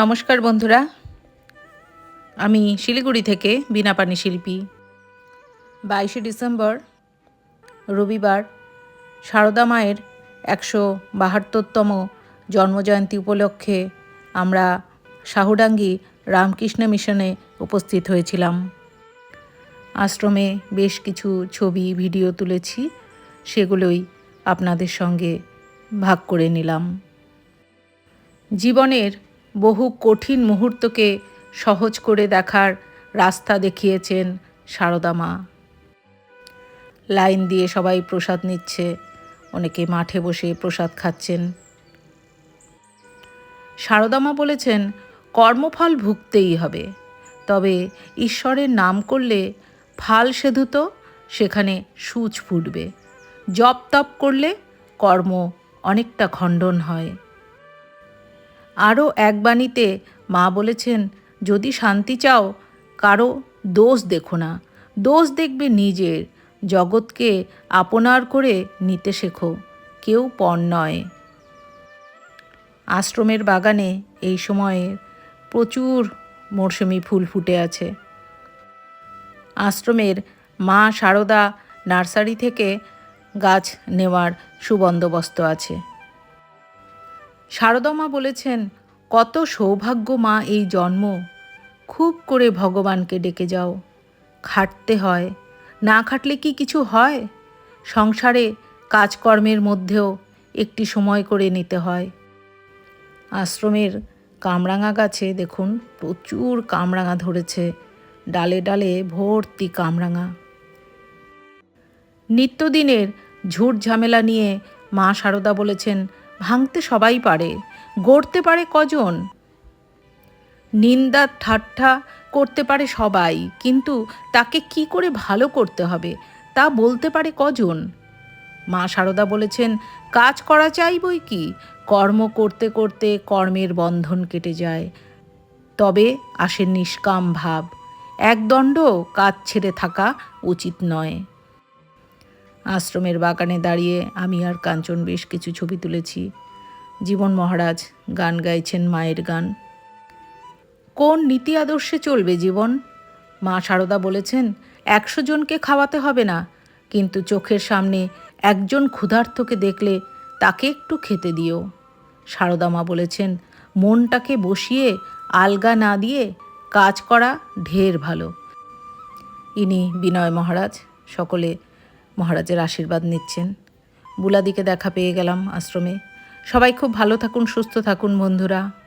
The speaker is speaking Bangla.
নমস্কার বন্ধুরা। আমি শিলিগুড়ি থেকে বিনাপানি শিল্পী। বাইশে ডিসেম্বর, রবিবার, সারদা মায়ের একশো বাহাত্তরতম জন্মজয়ন্তী উপলক্ষে আমরা শাহুডাঙ্গি রামকৃষ্ণ মিশনে উপস্থিত হয়েছিলাম। আশ্রমে বেশ কিছু ছবি, ভিডিও তুলেছি, সেগুলোই আপনাদের সঙ্গে ভাগ করে নিলাম। জীবনের বহু কঠিন মুহূর্তকে সহজ করে দেখার রাস্তা দেখিয়েছেন সারদা মা। লাইন দিয়ে সবাই প্রসাদ নিচ্ছে, অনেকে মাঠে বসে প্রসাদ খাচ্ছেন। সারদা মা বলেছেন, কর্মফল ভুগতেই হবে, তবে ঈশ্বরের নাম করলে ফাল সেধুত সেখানে সূচ ফুটবে। জপ তপ করলে কর্ম অনেকটা খণ্ডন হয়। আরও এক বাণীতে মা বলেছেন, যদি শান্তি চাও, কারও দোষ দেখো না। দোষ দেখবে নিজের। জগৎকে আপনার করে নিতে শেখো। কেউ পণ নয়। আশ্রমের বাগানে এই সময়ে প্রচুর মরশুমি ফুল ফুটে আছে। আশ্রমের মা সারদা নার্সারি থেকে গাছ নেওয়ার সুবন্দোবস্ত আছে। শারদমা বলেছেন, কত সৌভাগ্য মা এই জন্ম। খুব করে ভগবানকে ডেকে যাও। খাটতে হয়। না খাটলে কি কিছু হয়? সংসারে কাজকর্মের মধ্যেও একটি সময় করে নিতে হয়। আশ্রমের কামরাঙা গাছে দেখুন, প্রচুর কামরাঙা ধরেছে। ডালে ডালে ভর্তি কামরাঙা। নিত্যদিনের ঝুট ঝামেলা নিয়ে মা সারদা বলেছেন ভাঙতে সবাই পারে, গড়তে পারে কজন? নিন্দা, ঠাট্টা করতে পারে সবাই, কিন্তু তাকে কি করে ভালো করতে হবে, তা বলতে পারে কজন? মা সারদা বলেছেন, কাজ করা চাই বই কি? কর্ম করতে করতে কর্মের বন্ধন কেটে যায়। তবে আসে নিষ্কাম ভাব একদণ্ড কাজ ছেড়ে থাকা উচিত নয়। আশ্রমের বাগানে দাঁড়িয়ে আমি আর কাঞ্চন বেশ কিছু ছবি তুলেছি। জীবন মহারাজ, গান গাইছেন মায়ের গান। কোন নীতি আদর্শে চলবে জীবন? মা সারদা বলেছেন, একশো জনকে খাওয়াতে হবে না, কিন্তু চোখের সামনে একজন ক্ষুধার্তকে দেখলে তাকে একটু খেতে দিও। সারদা মা বলেছেন, মনটাকে বসিয়ে, আলগা না দিয়ে কাজ করা ঢের ভালো। ইনি বিনয় মহারাজ, সকলে মহারাজের আশীর্বাদ নিচ্ছেন। বুলাদিকে দেখা পেয়ে গেলাম আশ্রমে। সবাই খুব ভালো থাকুন, সুস্থ থাকুন বন্ধুরা।